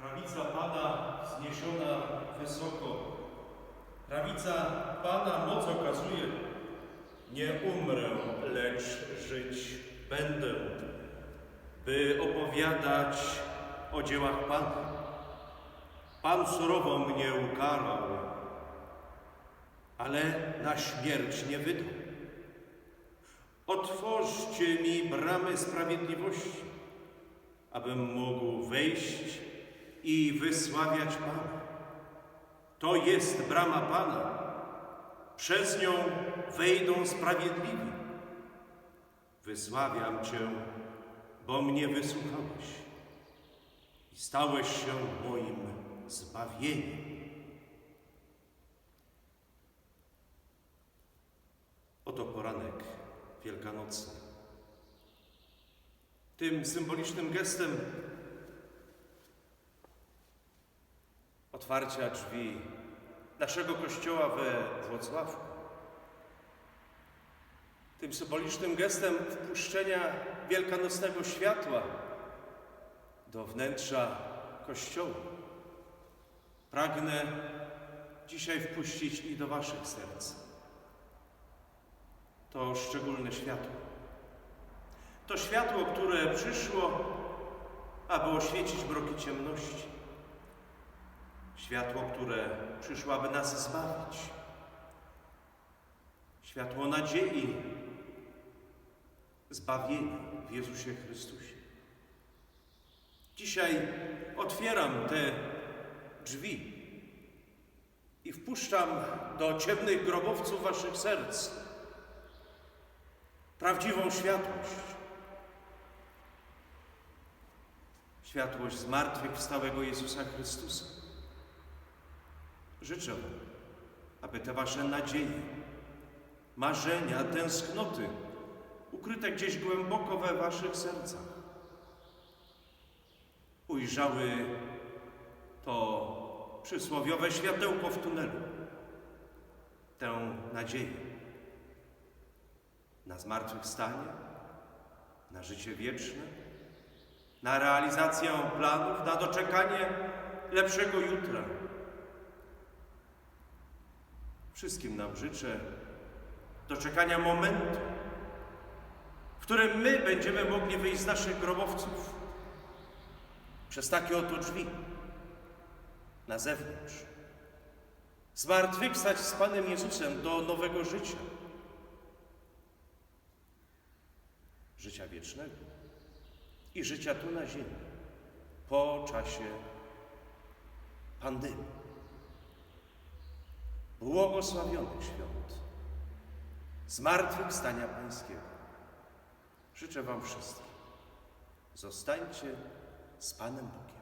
Prawica Pana wzniesiona wysoko. Prawica Pana moc okazuje. Nie umrę, lecz żyć będę, by opowiadać o dziełach Pana. Pan surowo mnie ukarał, ale na śmierć nie wydał. Otwórzcie mi bramy sprawiedliwości, abym mógł wejść i wysławiać Pana. To jest brama Pana. Przez nią wejdą sprawiedliwi. Wysławiam Cię, bo mnie wysłuchałeś i stałeś się moim zbawieniem. Oto poranek wielkanocny. Tym symbolicznym gestem otwarcia drzwi naszego kościoła we Włocławku, tym symbolicznym gestem wpuszczenia wielkanocnego światła do wnętrza kościoła, pragnę dzisiaj wpuścić i do Waszych serc to szczególne światło. To światło, które przyszło, aby oświecić mroki ciemności. Światło, które przyszło, aby nas zbawić. Światło nadziei, zbawienia w Jezusie Chrystusie. Dzisiaj otwieram te drzwi i wpuszczam do ciemnych grobowców waszych serc prawdziwą światłość. Światłość zmartwychwstałego Jezusa Chrystusa. Życzę, aby te wasze nadzieje, marzenia, tęsknoty ukryte gdzieś głęboko we waszych sercach ujrzały to przysłowiowe światełko w tunelu, tę nadzieję na zmartwychwstanie, na życie wieczne, na realizację planów, na doczekanie lepszego jutra. Wszystkim nam życzę doczekania momentu, w którym my będziemy mogli wyjść z naszych grobowców przez takie oto drzwi na zewnątrz, zmartwychwstać z Panem Jezusem do nowego życia. życia wiecznego i życia tu na ziemi po czasie pandemii. Błogosławionych świąt, zmartwychwstania Pańskiego. Życzę Wam wszystkim. Zostańcie z Panem Bogiem.